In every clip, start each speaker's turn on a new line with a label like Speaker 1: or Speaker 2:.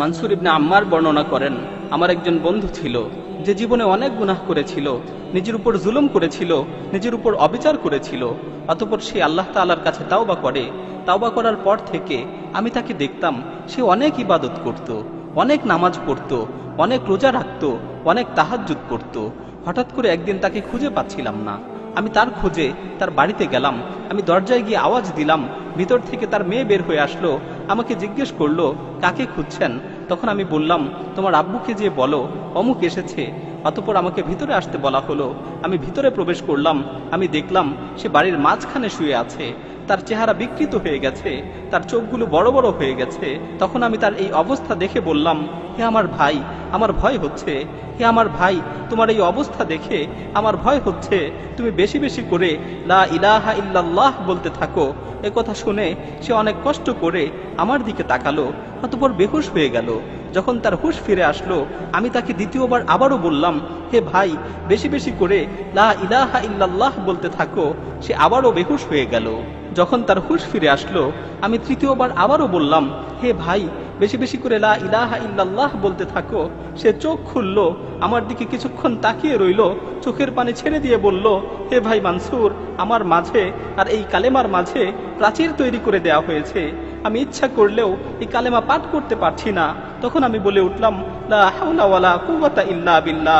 Speaker 1: মানসুর ইবনে আম্মার বর্ণনা করেন, আমার একজন বন্ধু ছিল, যে জীবনে অনেক গুনাহ করেছিল, নিজের উপর জুলুম করেছিল, নিজের উপর অবিচার করেছিল, অতপর সে আল্লাহ তাআলার কাছে তাওবা করে। তাওবা করার পর থেকে আমি তাকে দেখতাম, সে অনেক ইবাদত করত, অনেক নামাজ পড়তো, অনেক রোজা রাখতো, অনেক তাহাজ্জুদ পড়তো হঠাৎ করে একদিন তাকে খুঁজে পাচ্ছিলাম না। আমি তার খোঁজে তার বাড়িতে গেলাম, আমি দরজায় গিয়ে আওয়াজ দিলাম, ভিতর থেকে তার মেয়ে বের হয়ে আসলো, আমাকে জিজ্ঞেস করল, কাকে খুঁজছেন? তখন আমি বললাম, তোমার আব্বুকে যে বলো, অমুক এসেছে। অতপর আমাকে ভিতরে আসতে বলা হলো। আমি ভিতরে প্রবেশ করলাম। আমি দেখলাম সে বাড়ির মাঝখানে শুয়ে আছে। তার চেহারা বিকৃত হয়ে গেছে। তার চোখগুলো বড় বড় হয়ে গেছে। তখন আমি তার এই অবস্থা দেখে বললাম, হে আমার ভাই, আমার ভয় হচ্ছে। হে আমার ভাই, তোমার এই অবস্থা দেখে আমার ভয় হচ্ছে। তুমি বেশি বেশি করে লা ইলাহা ইল্লাল্লাহ বলতে থাকো। এ কথা শুনে সে অনেক কষ্ট করে আমার দিকে তাকালো। অতপর বেহুশ হয়ে গেল। যখন তার হুশ ফিরে আসলো, আমি তাকে দ্বিতীয়বার আবারও বললাম, হে ভাই, বেশি বেশি করে লা ইলাহা ইল্লাল্লাহ বলতে থাকো, সে আবারও বেহুশ হয়ে গেল। যখন তার হুশ ফিরে আসলো, আমি তৃতীয়বার আবারও বললাম, হে ভাই, বেশি বেশি করে লা ইলাহা ইল্লাল্লাহ বলতে থাকো। সে চোখ খুলল, আমার দিকে কিছুক্ষণ তাকিয়ে রইল, চোখের পানি ছেড়ে দিয়ে বলল, হে ভাই মানসুর, আমার মাঝে আর এই কালেমার মাঝে প্রাচীর তৈরি করে দেয়া হয়েছে। আমি ইচ্ছা করলেও এই কালেমা পাঠ করতে পারছি না। তখন আমি বলে উঠলাম ইল্লা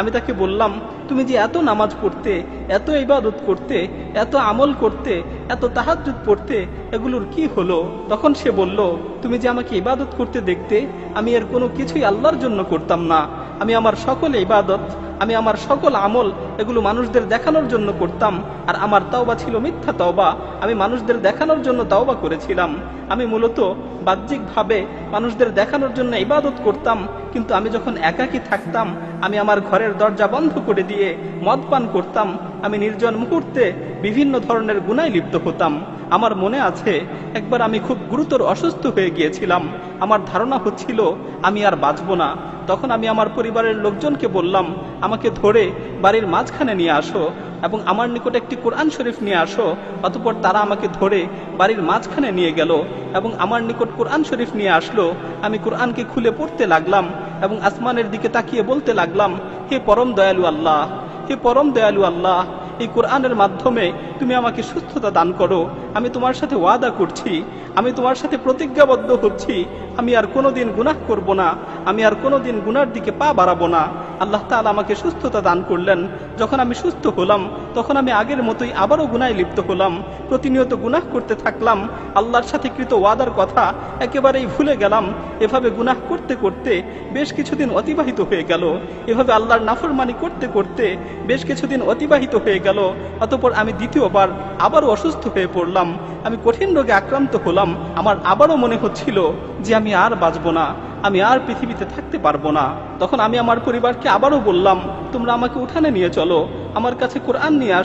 Speaker 1: আমি তাকে বললাম, তুমি যে এত নামাজ পড়তে, এত ইবাদত করতে, এত আমল করতে, এত তাহাজ্জুদ পড়তে, এগুলোর কি হলো? তখন সে বলল, তুমি যে আমাকে ইবাদত করতে দেখতে, আমি এর কোনো কিছুই আল্লাহর জন্য করতাম না। আমি আমার সকল ইবাদত, আমি আমার সকল আমল এগুলো মানুষদের দেখানোর জন্য করতাম, আর আমার তাওবা ছিল মিথ্যা তাওবা, আমি মানুষদের দেখানোর জন্য তাওবা করেছিলাম। আমি মূলত বাহ্যিকভাবে মানুষদের দেখানোর জন্য ইবাদত করতাম, কিন্তু আমি যখন একাকী থাকতাম, আমি আমার ঘরের দরজা বন্ধ করে দিয়ে মদ পান করতাম, আমি নির্জন মুহূর্তে বিভিন্ন ধরনের গুনায় লিপ্ত হতাম। আমার মনে আছে, একবার আমি খুব গুরুতর অসুস্থ হয়ে গিয়েছিলাম। আমার ধারণা হচ্ছিল, আমি আর বাঁচব না। তখন আমি আমার পরিবারের লোকজনকে বললাম, আমাকে ধরে বাড়ির মাঝখানে নিয়ে আসো এবং আমার নিকট একটি কোরআন শরীফ নিয়ে আসো। অতপর তারা আমাকে ধরে বাড়ির মাঝখানে নিয়ে গেল এবং আমার নিকট কোরআন শরীফ নিয়ে আসলো। আমি কোরআনকে খুলে পড়তে লাগলাম এবং আসমানের দিকে তাকিয়ে বলতে লাগলাম, হে পরম দয়ালু আল্লাহ, হে পরম দয়ালু আল্লাহ এই কোরআনের মাধ্যমে তুমি আমাকে সুস্থতা দান করো। আমি তোমার সাথে ওয়াদা করছি। আমি তোমার সাথে প্রতিজ্ঞাবদ্ধ হচ্ছি। আমি আর কোনোদিন গুনাহ করব না। আমি আর কোনোদিন গুনার দিকে পা বাড়াবো না। আল্লাহ তাআলা আমাকে সুস্থতা দান করলেন। যখন আমি সুস্থ হলাম, তখন আমি আগের মতোই আবারও গুনায় লিপ্ত হলাম। প্রতিনিয়ত গুনাহ করতে থাকলাম। আল্লাহর সাথে কৃত ওয়াদার কথা একেবারেই ভুলে গেলাম। এভাবে গুনাহ করতে করতে বেশ কিছুদিন অতিবাহিত হয়ে গেল। এভাবে আল্লাহর নাফরমানি করতে করতে বেশ কিছুদিন অতিবাহিত হয়ে গেল। অতপর আমি দ্বিতীয়বার আবারও অসুস্থ হয়ে পড়লাম। আমি কঠিন রোগে আক্রান্ত হলাম। আমার আবারও মনে হচ্ছিল যে আমি আর বাঁচব না। আমি আর পৃথিবীতে থাকতে পারব না। তখন আমি আমার পরিবারকে আবারও বললাম, তোমরা আমাকে উঠানে নিয়ে চলো। আমার কাছে কোরআন নিয়ে আস।